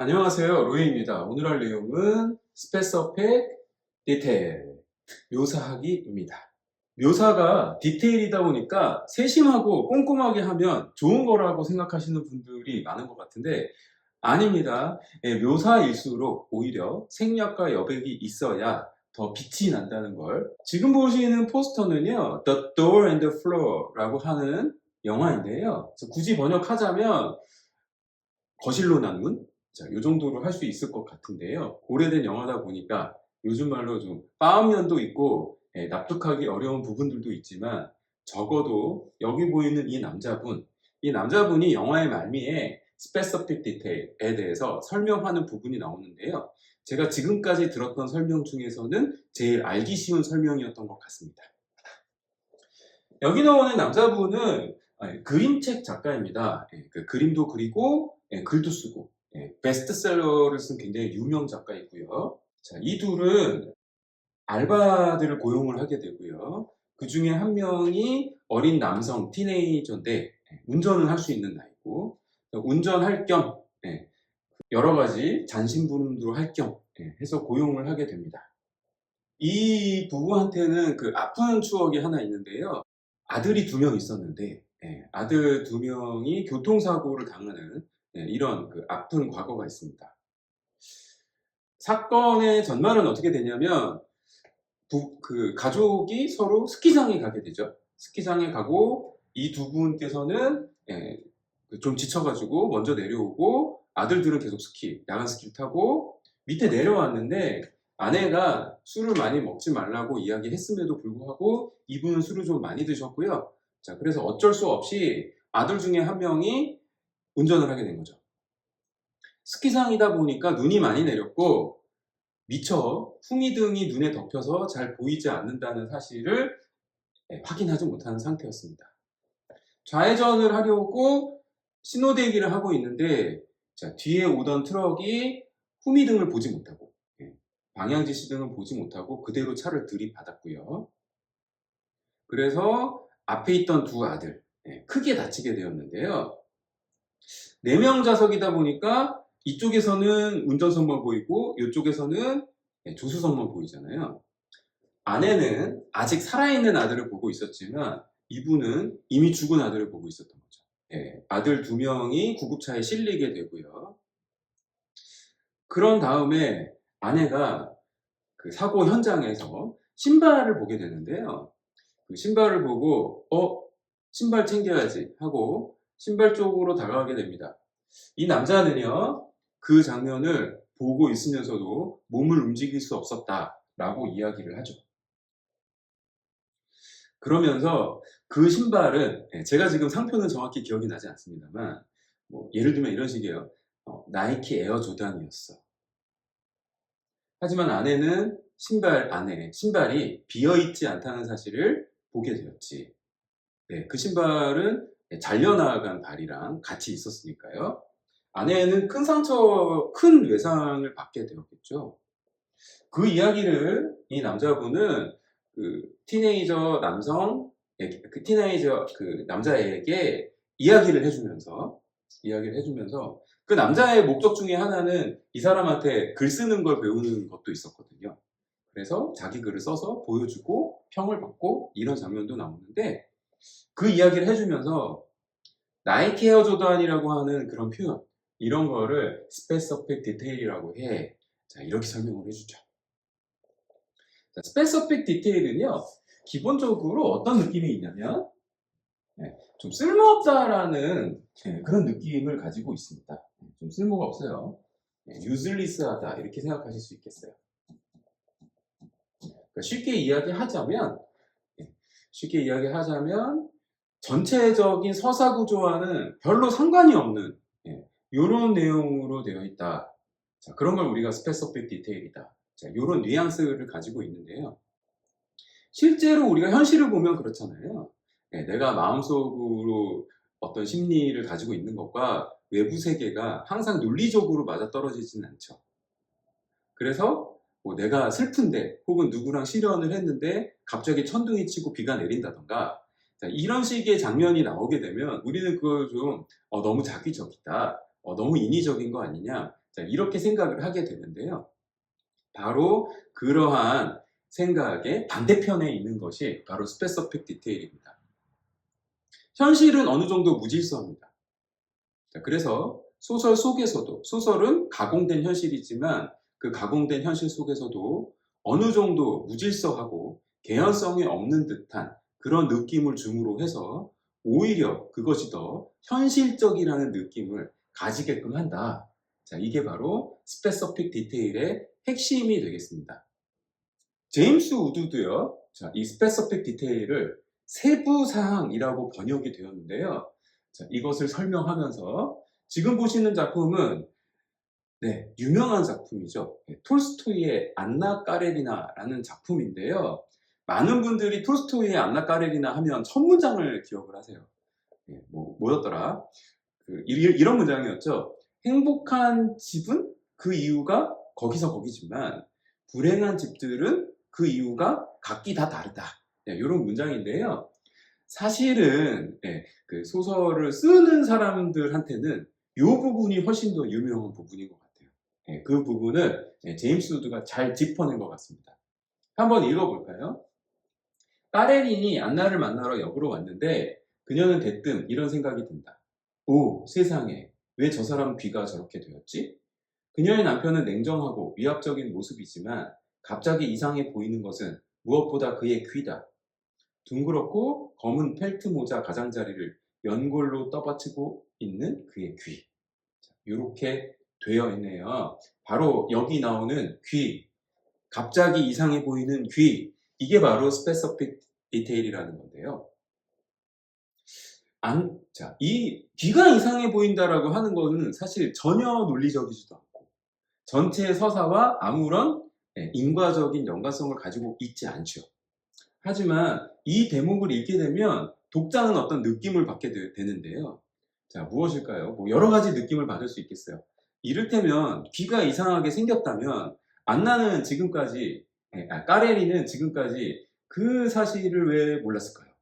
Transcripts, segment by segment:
안녕하세요. 로이입니다. 오늘 할 내용은 스페서펙 디테일 묘사하기입니다. 묘사가 디테일이다 보니까 세심하고 꼼꼼하게 하면 좋은 거라고 생각하시는 분들이 많은 것 같은데 아닙니다. 예, 묘사일수록 오히려 생략과 여백이 있어야 더 빛이 난다는 걸. 지금 보시는 포스터는요, The Door and the Floor라고 하는 영화인데요. 굳이 번역하자면 거실로 난 문? 자, 요 정도로 할 수 있을 것 같은데요. 오래된 영화다 보니까 요즘 말로 좀 빠음면도 있고 예, 납득하기 어려운 부분들도 있지만 적어도 여기 보이는 이 남자분, 이 남자분이 영화의 말미에 스페서픽 디테일에 대해서 설명하는 부분이 나오는데요. 제가 지금까지 들었던 설명 중에서는 제일 알기 쉬운 설명이었던 것 같습니다. 여기 나오는 남자분은 아, 그림책 작가입니다. 예, 그 그림도 그리고 예, 글도 쓰고 예, 베스트셀러를 쓴 굉장히 유명 작가이고요. 자, 이 둘은 알바들을 고용을 하게 되고요. 그 중에 한 명이 어린 남성 티네이저인데 예, 운전을 할 수 있는 나이고 운전할 겸 예, 여러 가지 잔심부름도 할겸 예, 해서 고용을 하게 됩니다. 이 부부한테는 그 아픈 추억이 하나 있는데요. 아들이 두 명 있었는데 예, 아들 두 명이 교통사고를 당하는 예, 이런 그 아픈 과거가 있습니다. 사건의 전말은 어떻게 되냐면 부- 그 가족이 서로 스키장에 가게 되죠. 스키장에 가고 이 두 분께서는 예, 그좀 지쳐가지고 먼저 내려오고 아들들은 계속 스키, 야간 스키를 타고 밑에 내려왔는데 아내가 술을 많이 먹지 말라고 이야기했음에도 불구하고 이분은 술을 좀 많이 드셨고요. 자, 그래서 어쩔 수 없이 아들 중에 한 명이 운전을 하게 된 거죠. 스키장이다 보니까 눈이 많이 내렸고 미처 후미등이 눈에 덮여서 잘 보이지 않는다는 사실을 예, 확인하지 못하는 상태였습니다. 좌회전을 하려고 신호대기를 하고 있는데 자, 뒤에 오던 트럭이 후미등을 보지 못하고 예, 방향지시등을 보지 못하고 그대로 차를 들이받았고요. 그래서 앞에 있던 두 아들 예, 크게 다치게 되었는데요. 네명 좌석이다 보니까 이쪽에서는 운전석만 보이고 이쪽에서는 예, 조수석만 보이잖아요. 아내는 아직 살아있는 아들을 보고 있었지만 이분은 이미 죽은 아들을 보고 있었던 거죠. 예, 아들 두 명이 구급차에 실리게 되고요. 그런 다음에 아내가 그 사고 현장에서 신발을 보게 되는데요. 그 신발을 보고 어 신발 챙겨야지 하고 신발 쪽으로 다가가게 됩니다. 이 남자는요 그 장면을 보고 있으면서도 몸을 움직일 수 없었다라고 이야기를 하죠. 그러면서 그 신발은 예, 제가 지금 상표는 정확히 기억이 나지 않습니다만 뭐 예를 들면 이런 식이에요. 어, 나이키 에어 조단이었어. 하지만 아내는 신발 안에 신발이 비어 있지 않다는 사실을 보게 되었지. 네, 그 신발은 잘려나간 발이랑 같이 있었으니까요. 아내는 큰 상처, 큰 외상을 받게 되었겠죠. 그 이야기를 이 남자분은 그 티네이저 남성, 그 티네이저 그 남자에게 이야기를 해주면서 이야기를 해주면서 그 남자의 목적 중에 하나는 이 사람한테 글 쓰는 걸 배우는 것도 있었거든요. 그래서 자기 글을 써서 보여주고 평을 받고 이런 장면도 나오는데 그 이야기를 해주면서 나이키 에어 조단이라고 하는 그런 표현 이런 거를 스페서픽 디테일이라고 해. 자 이렇게 설명을 해주죠. 자, 스페서픽 디테일은요 기본적으로 어떤 느낌이 있냐면 네, 좀 쓸모없다라는 네, 그런 느낌을 가지고 있습니다. 네, 좀 쓸모가 없어요. 유즐리스하다 이렇게 생각하실 수 있겠어요. 그러니까 쉽게 이야기하자면 예, 쉽게 이야기하자면 전체적인 서사 구조와는 별로 상관이 없는 이런 내용으로 되어 있다. 자, 그런 걸 우리가 스페서픽 디테일이다. 자, 이런 뉘앙스를 가지고 있는데요. 실제로 우리가 현실을 보면 그렇잖아요. 예, 내가 마음속으로 어떤 심리를 가지고 있는 것과 외부 세계가 항상 논리적으로 맞아떨어지지는 않죠. 그래서 뭐 내가 슬픈데 혹은 누구랑 실연을 했는데 갑자기 천둥이 치고 비가 내린다던가 자, 이런 식의 장면이 나오게 되면 우리는 그걸 좀 어, 너무 자기적이다, 어, 너무 인위적인 거 아니냐 자, 이렇게 생각을 하게 되는데요. 바로 그러한 생각의 반대편에 있는 것이 바로 스페서픽 디테일입니다. 현실은 어느 정도 무질서합니다. 자, 그래서 소설 속에서도 소설은 가공된 현실이지만 그 가공된 현실 속에서도 어느 정도 무질서하고 개연성이 없는 듯한 그런 느낌을 줌으로 해서 오히려 그것이 더 현실적이라는 느낌을 가지게끔 한다. 자, 이게 바로 스페서픽 디테일의 핵심이 되겠습니다. 제임스 우드도요, 자, 이 스페서픽 디테일을 세부 사항이라고 번역이 되었는데요. 자, 이것을 설명하면서 지금 보시는 작품은 네, 유명한 작품이죠. 네, 톨스토이의 안나 까레리나라는 작품인데요. 많은 분들이 톨스토이의 안나 까레리나 하면 첫 문장을 기억을 하세요. 네, 뭐, 뭐였더라? 그, 이- 이런 문장이었죠. 행복한 집은 그 이유가 거기서 거기지만 불행한 집들은 그 이유가 각기 다 다르다. 네, 이런 문장인데요. 사실은 예, 그 소설을 쓰는 사람들한테는 이 부분이 훨씬 더 유명한 부분인 것 같아요. 예, 그 부분을 예, 제임스 우드가 잘 짚어낸 것 같습니다. 한번 읽어볼까요? 까레린이 안나를 만나러 역으로 왔는데 그녀는 대뜸 이런 생각이 든다. 오, 세상에. 왜 저 사람 귀가 저렇게 되었지? 그녀의 남편은 냉정하고 위압적인 모습이지만 갑자기 이상해 보이는 것은 무엇보다 그의 귀다. 둥그렇고 검은 펠트 모자 가장자리를 연골로 떠받치고 있는 그의 귀. 이렇게 되어 있네요. 바로 여기 나오는 귀. 갑자기 이상해 보이는 귀. 이게 바로 스페서픽 디테일이라는 건데요. 안, 자, 이 귀가 이상해 보인다라고 하는 거는 사실 전혀 논리적이지도 않고 전체 서사와 아무런 예, 인과적인 연관성을 가지고 있지 않죠. 하지만 이 대목을 읽게 되면 독자는 어떤 느낌을 받게 되, 되는데요. 자, 무엇일까요? 뭐 여러 가지 느낌을 받을 수 있겠어요. 이를테면 귀가 이상하게 생겼다면 안나는 지금까지 예, 아, 까레리는 지금까지 그 사실을 왜 몰랐을까요?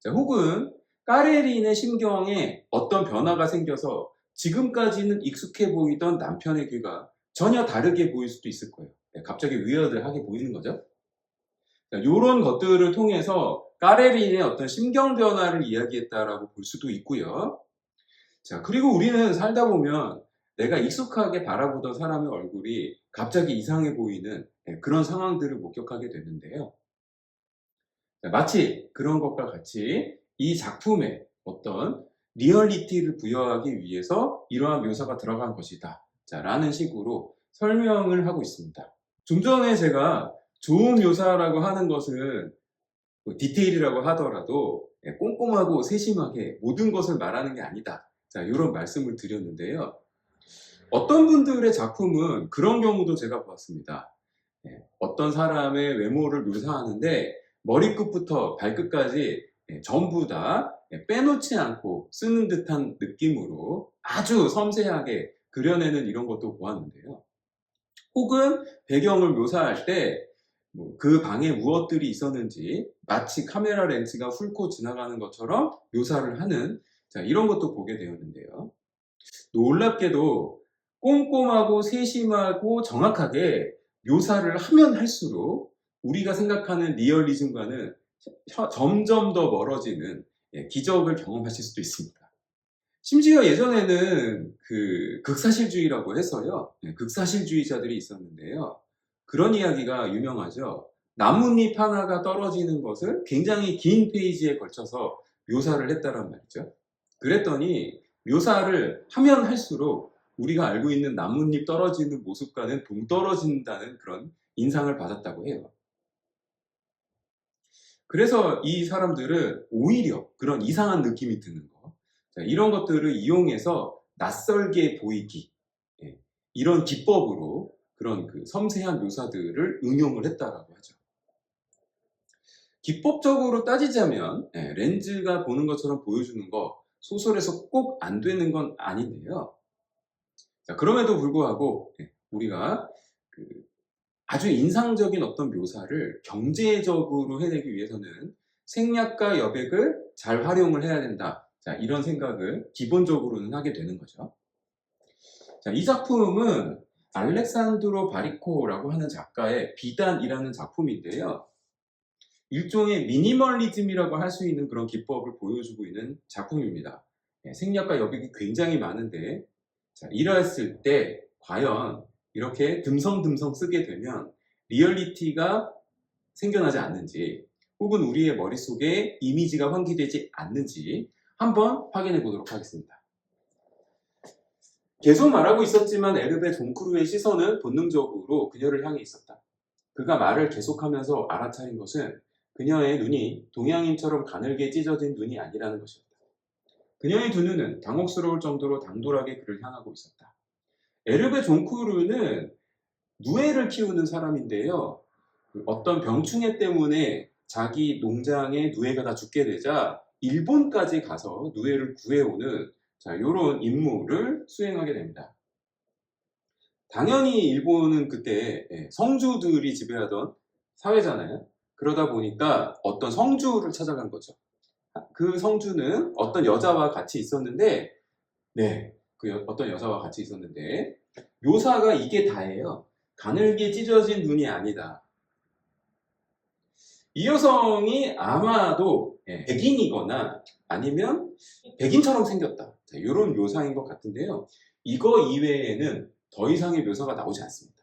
자, 혹은 까레린의 심경에 어떤 변화가 생겨서 지금까지는 익숙해 보이던 남편의 귀가 전혀 다르게 보일 수도 있을 거예요. 네, 갑자기 위어드하게 보이는 거죠. 이런 것들을 통해서 까레린의 어떤 심경 변화를 이야기했다라고 볼 수도 있고요. 자, 그리고 우리는 살다 보면 내가 익숙하게 바라보던 사람의 얼굴이 갑자기 이상해 보이는 네, 그런 상황들을 목격하게 되는데요. 자, 마치 그런 것과 같이 이 작품에 어떤 리얼리티를 부여하기 위해서 이러한 묘사가 들어간 것이다. 자, 라는 식으로 설명을 하고 있습니다. 좀 전에 제가 좋은 묘사라고 하는 것은 뭐 디테일이라고 하더라도 예, 꼼꼼하고 세심하게 모든 것을 말하는 게 아니다. 자, 이런 말씀을 드렸는데요. 어떤 분들의 작품은 그런 경우도 제가 보았습니다. 예, 어떤 사람의 외모를 묘사하는데 머리끝부터 발끝까지 예, 전부 다 예, 빼놓지 않고 쓰는 듯한 느낌으로 아주 섬세하게 그려내는 이런 것도 보았는데요. 혹은 배경을 묘사할 때 그 방에 무엇들이 있었는지 마치 카메라 렌즈가 훑고 지나가는 것처럼 묘사를 하는 자, 이런 것도 보게 되었는데요. 놀랍게도 꼼꼼하고 세심하고 정확하게 묘사를 하면 할수록 우리가 생각하는 리얼리즘과는 점점 더 멀어지는 예, 기적을 경험하실 수도 있습니다. 심지어 예전에는 그 극사실주의라고 해서요, 예, 극사실주의자들이 있었는데요. 그런 이야기가 유명하죠. 나뭇잎 하나가 떨어지는 것을 굉장히 긴 페이지에 걸쳐서 묘사를 했다란 말이죠. 그랬더니 묘사를 하면 할수록 우리가 알고 있는 나뭇잎 떨어지는 모습과는 동떨어진다는 그런 인상을 받았다고 해요. 그래서 이 사람들은 오히려 그런 이상한 느낌이 드는 거, 자, 이런 것들을 이용해서 낯설게 보이기, 예, 이런 기법으로 그런 그 섬세한 묘사들을 응용을 했다라고 하죠. 기법적으로 따지자면 예, 렌즈가 보는 것처럼 보여주는 거 소설에서 꼭 안 되는 건 아닌데요. 자, 그럼에도 불구하고 예, 우리가 그 아주 인상적인 어떤 묘사를 경제적으로 해내기 위해서는 생략과 여백을 잘 활용을 해야 된다. 자, 이런 생각을 기본적으로는 하게 되는 거죠. 자, 이 작품은 알렉산드로 바리코라고 하는 작가의 비단이라는 작품인데요. 일종의 미니멀리즘이라고 할 수 있는 그런 기법을 보여주고 있는 작품입니다. 예, 생략과 여백이 굉장히 많은데, 자, 이랬을 때 과연 이렇게 듬성듬성 쓰게 되면 리얼리티가 생겨나지 않는지, 혹은 우리의 머릿속에 이미지가 환기되지 않는지 한번 확인해 보도록 하겠습니다. 계속 말하고 있었지만 에르베 존크루의 시선은 본능적으로 그녀를 향해 있었다. 그가 말을 계속하면서 알아차린 것은 그녀의 눈이 동양인처럼 가늘게 찢어진 눈이 아니라는 것이었다. 그녀의 두 눈은 당혹스러울 정도로 당돌하게 그를 향하고 있었다. 에르베 존크루는 누에를 키우는 사람인데요. 그 어떤 병충해 때문에 자기 농장에 누에가 다 죽게 되자 일본까지 가서 누에를 구해오는 자, 요런 임무를 수행하게 됩니다. 당연히 일본은 그때 예, 성주들이 지배하던 사회잖아요. 그러다 보니까 어떤 성주를 찾아간 거죠. 그 성주는 어떤 여자와 같이 있었는데, 네, 그 여- 어떤 여자와 같이 있었는데, 묘사가 이게 다예요. 가늘게 찢어진 눈이 아니다. 이 여성이 아마도 예, 백인이거나 아니면 백인처럼 생겼다. 자, 이런 묘사인 것 같은데요. 이거 이외에는 더 이상의 묘사가 나오지 않습니다.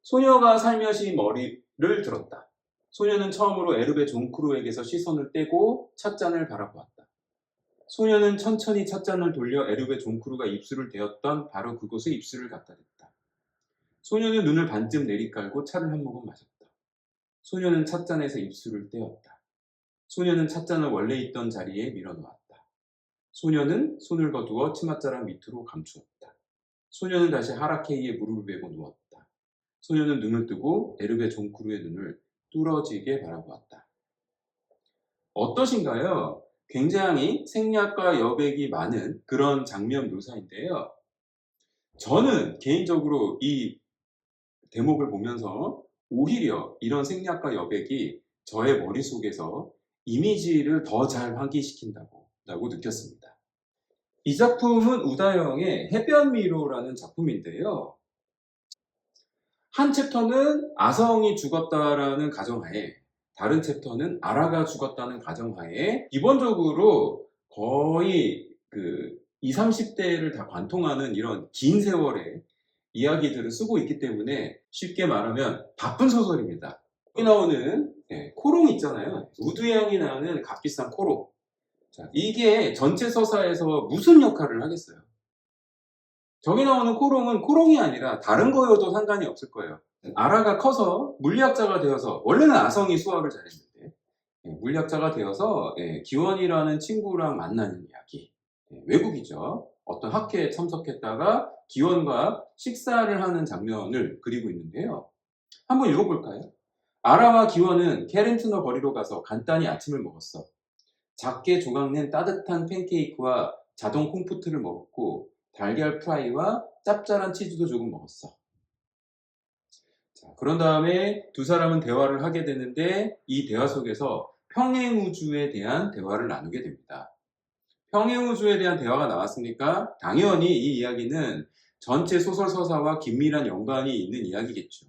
소녀가 살며시 머리를 들었다. 소녀는 처음으로 에르베 존크루에게서 시선을 떼고 찻잔을 바라보았다. 소녀는 천천히 찻잔을 돌려 에르베 존크루가 입술을 대었던 바로 그곳에 입술을 갖다 댔다. 소녀는 눈을 반쯤 내리깔고 차를 한 모금 마셨다. 소녀는 찻잔에서 입술을 떼었다. 소녀는 찻잔을 원래 있던 자리에 밀어놓았다. 소녀는 손을 거두어 치맛자락 밑으로 감추었다. 소녀는 다시 하라케이에 무릎을 베고 누웠다. 소녀는 눈을 뜨고 에르베 존크루의 눈을 뚫어지게 바라보았다. 어떠신가요? 굉장히 생략과 여백이 많은 그런 장면 묘사인데요. 저는 개인적으로 이 대목을 보면서 오히려 이런 생략과 여백이 저의 머릿속에서 이미지를 더 잘 환기시킨다고 라고 느꼈습니다. 이 작품은 우다영의 해변 미로라는 작품인데요. 한 챕터는 아성이 죽었다라는 가정하에 다른 챕터는 아라가 죽었다는 가정하에 기본적으로 거의 그 20, 30대를 다 관통하는 이런 긴 세월의 이야기들을 쓰고 있기 때문에 쉽게 말하면 바쁜 소설입니다. 여기 나오는 예, 코롱 있잖아요. 우두향이 나는 값비싼 코롱. 자, 이게 전체 서사에서 무슨 역할을 하겠어요? 저기 나오는 코롱은 코롱이 아니라 다른 거여도 상관이 없을 거예요. 아라가 커서 물리학자가 되어서 원래는 아성이 수학을 잘했는데 예, 물리학자가 되어서 예, 기원이라는 친구랑 만나는 이야기. 예, 외국이죠. 어떤 학회에 참석했다가 기원과 식사를 하는 장면을 그리고 있는데요. 한번 읽어볼까요? 아라와 기원은 캐렌트너 거리로 가서 간단히 아침을 먹었어. 작게 조각낸 따뜻한 팬케이크와 자동 콩푸트를 먹었고 달걀 프라이와 짭짤한 치즈도 조금 먹었어. 자, 그런 다음에 두 사람은 대화를 하게 되는데 이 대화 속에서 평행우주에 대한 대화를 나누게 됩니다. 평행우주에 대한 대화가 나왔으니까 당연히 이 이야기는 전체 소설 서사와 긴밀한 연관이 있는 이야기겠죠.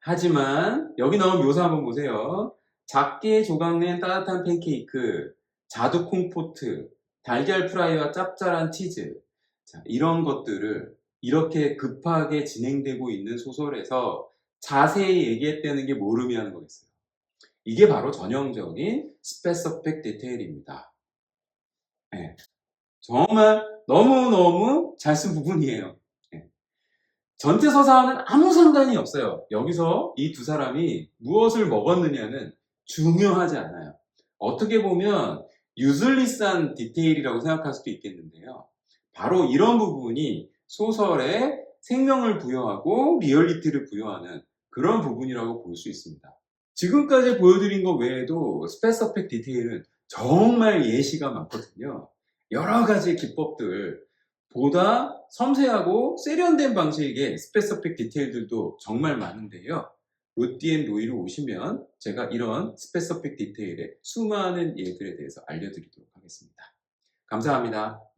하지만 여기 나온 묘사 한번 보세요. 작게 조각낸 따뜻한 팬케이크, 자두 콩포트, 달걀 프라이와 짭짤한 치즈. 자, 이런 것들을 이렇게 급하게 진행되고 있는 소설에서 자세히 얘기했다는 게뭘 의미하는 거겠어요? 이게 바로 전형적인 스페서펙 디테일입니다. 네. 정말 너무너무 잘 쓴 부분이에요. 네. 전체 서사와는 아무 상관이 없어요. 여기서 이 두 사람이 무엇을 먹었느냐는 중요하지 않아요. 어떻게 보면 유슬리스한 디테일이라고 생각할 수도 있겠는데요. 바로 이런 부분이 소설에 생명을 부여하고 리얼리티를 부여하는 그런 부분이라고 볼 수 있습니다. 지금까지 보여드린 것 외에도 스페서펙 디테일은 정말 예시가 많거든요. 여러 가지 기법들, 보다 섬세하고 세련된 방식의 스페서픽 디테일들도 정말 많은데요. 로띠앤 로이로 오시면 제가 이런 스페서픽 디테일의 수많은 예들에 대해서 알려드리도록 하겠습니다. 감사합니다.